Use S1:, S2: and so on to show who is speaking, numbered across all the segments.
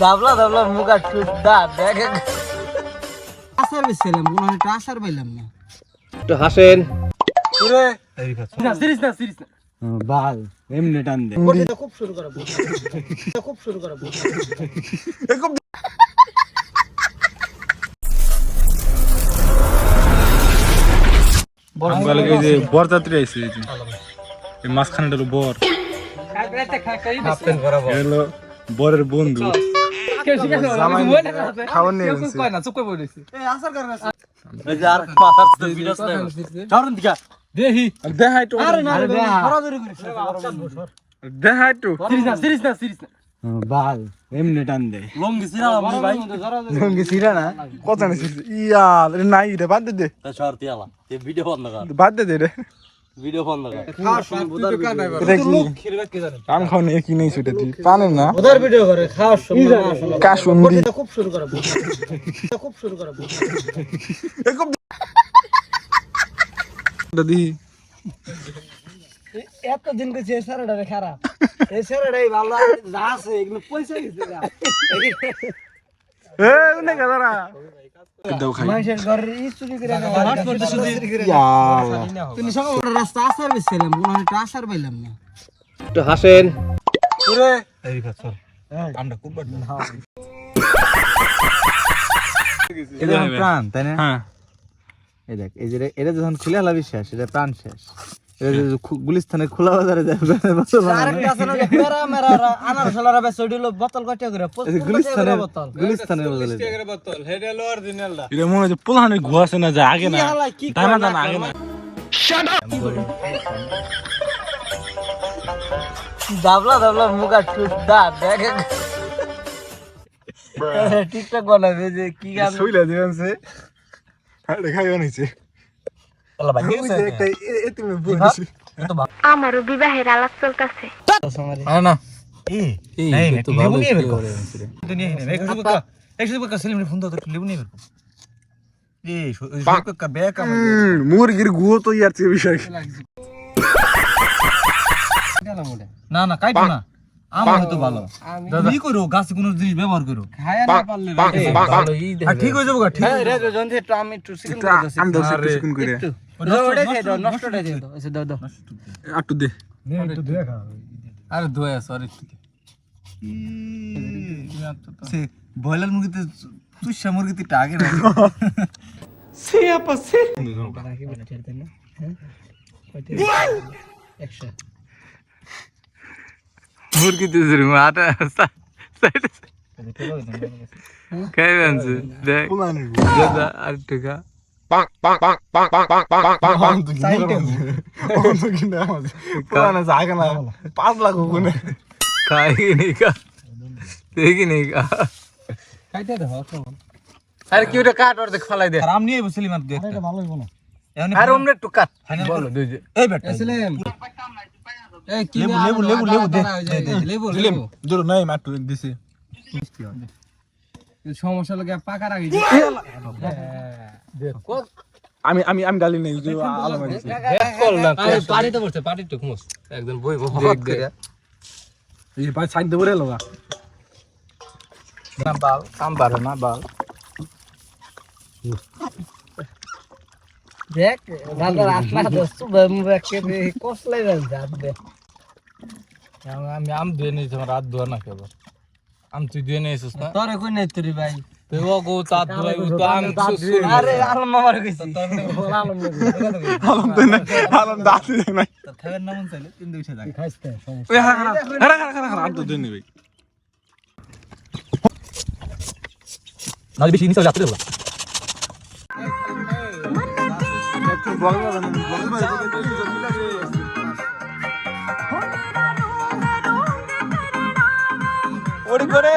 S1: দাবলা দাবলা মুখা চুট দা দেখ।
S2: আসার বেছিলাম কোনো একটা আসার পাইলাম না।
S3: একটু হাসেন।
S1: সিরিজ না সিরিজ না।
S2: বাল এমনি টান দে।
S1: খুব শুরু করা খুব শুরু করা
S4: এই যে বরযাত্রী আইছে এই যে। এই মাঝখানটা হলো বর। হলো বরের বন্ধু। দেখাই তো দেখাই তো
S2: বাল এমনি টান দে। লঙ্গি সিরা না?
S4: কত নিছিস ইয়াল রে নাই রে বাদ দে দে।
S3: ভিডিও বন্ধ কর।
S4: বাদ দে দে রে।
S3: ভিডিও বন্ধ কর।
S4: এটা কি? আম খাও নিয়ে কি নেই সেটা তুই? পানেন না?
S1: ওদের ভিডিও করে খাওয়ার সময়
S4: কাশুন্দি।
S1: খুব শুরু করা খুব শুরু করা
S4: দাদি।
S1: এত দিন কইছে এই স্যারটা খারাপ। ভালো আছে এগুলো পয়সা
S2: রাস্তা আসার আসার পাইলাম না।
S3: একটু হাসেন।
S2: এটা প্রাণ তাই না?
S4: হ্যাঁ।
S2: এই দেখ এই যে এটা যখন খুলে হলাবি শেষ এটা প্রাণ শেষ। এটা যে খু- গুলিস্তানে খোলা বাজারে যাবে বোতল বানানো।
S1: আরেকটা আছে না যে পেরা মেরা রা- আনার সালারা বেশ ওইগুলো বোতল কয়টা করে?
S2: এই যে
S1: পঁচিশ
S2: গুলিস্তানের
S1: বোতল।
S2: গুলিস্তানের বদলে
S4: এটা মনে হচ্ছে পোলাহানে ঘুয়াছে না যে আগে না।
S1: কি
S4: দানা দানা আগে না।
S1: দাবলা দাবলা দা দেখ। টিকটক বানাবে যে কি গান
S4: শুইলা দিবেন সে। আরে খাইও নিছে
S5: আমারও বিবাহের আলাপ চলতেছে
S4: না মুরগির গুয়ো তো ইয়ার চেয়ে বিষয়
S2: না না কাইটো না আমার হয়তো ভালো তুমি করো গাছ কোনো জিনিস ব্যবহার করো ঠিক হয়ে যাব ঠিক
S1: হ্যাঁ রে জন্তে একটু আমি একটু চিকেন করে
S4: একটু দে।
S2: আরে ধোয়া সরি ব্রয়লার মুরগিতে তুষা মুরগিতে টাগে না
S1: একশো
S4: মুরগি তো জুরি মাটা সাইড খাই বানছে দেখ। আর টাকা পাঁচ লাখ ওখানে খাই নেই কা দেখি নেই কা
S1: খাইতে দাও
S4: আরে কি ওটা কাট ওর দেখ ফালাই দে
S2: আর আমি নিয়ে বসলি মার দেখ
S1: এটা ভালোই বলো
S4: আর ওমনে একটু কাট বলো দুই যে
S2: এই বেটা
S1: এসলেম এই কি
S2: লেবু লেবু লেবু লেবু দে দে দে
S1: লেবু
S4: দূর নাই মাটু দিছি
S1: সমস্যা লাগে পাকা রাখি
S4: আমি আমি আমি গালি নেই আলো মারিছি
S3: পানিতে বসতে পানিতে ঘুমোস। একদম বই
S4: এই ভাই সাইড দেবো রে লগা
S2: না বাল কাম পারে না বাল।
S1: দেখ দাদার দোস্ত দে কসলাই
S2: আমি আম ধুয়ে নিয়েছি আমার রাত ধোয়া না কেবল। আম তুই ধুয়ে নিয়েছিস না?
S1: তোরে কই নাই তুই ভাই।
S2: তুই ও গো চাঁদ তো আম
S1: আরে আলম মামার কইছি আলম
S4: আলম তো না আলম দাঁত নাই।
S2: তোর খাবার নাম চাইলে তিন দুইটা জায়গা
S1: খাইতে সমস্যা।
S4: ওই হারা হারা হারা হারা হারা আম তো দেন ভাই
S2: না বেশি নিচে যাতে দেবো
S4: ওরে করে।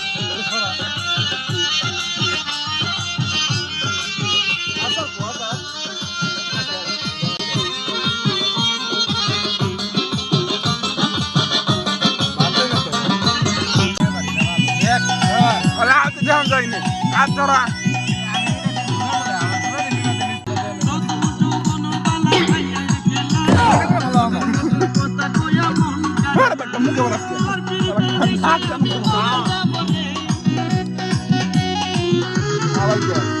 S4: রাসা
S1: ওই যে মামা মা ভালো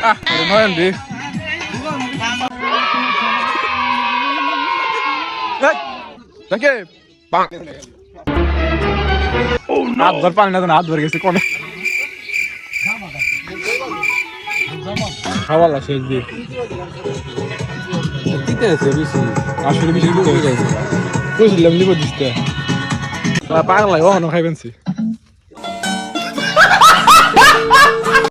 S4: Ah, lumayan deh. Eh. Oh. হাত ধর পানি না তো হাত ধরে গেছে কোনে খাওয়ালা শেষ দিয়ে
S3: দিতে আছে বেশি
S4: আসলে বেশি দিতে গেছে বুঝলাম নিব দিতে পাগলাই ও খাইবেন Hahaha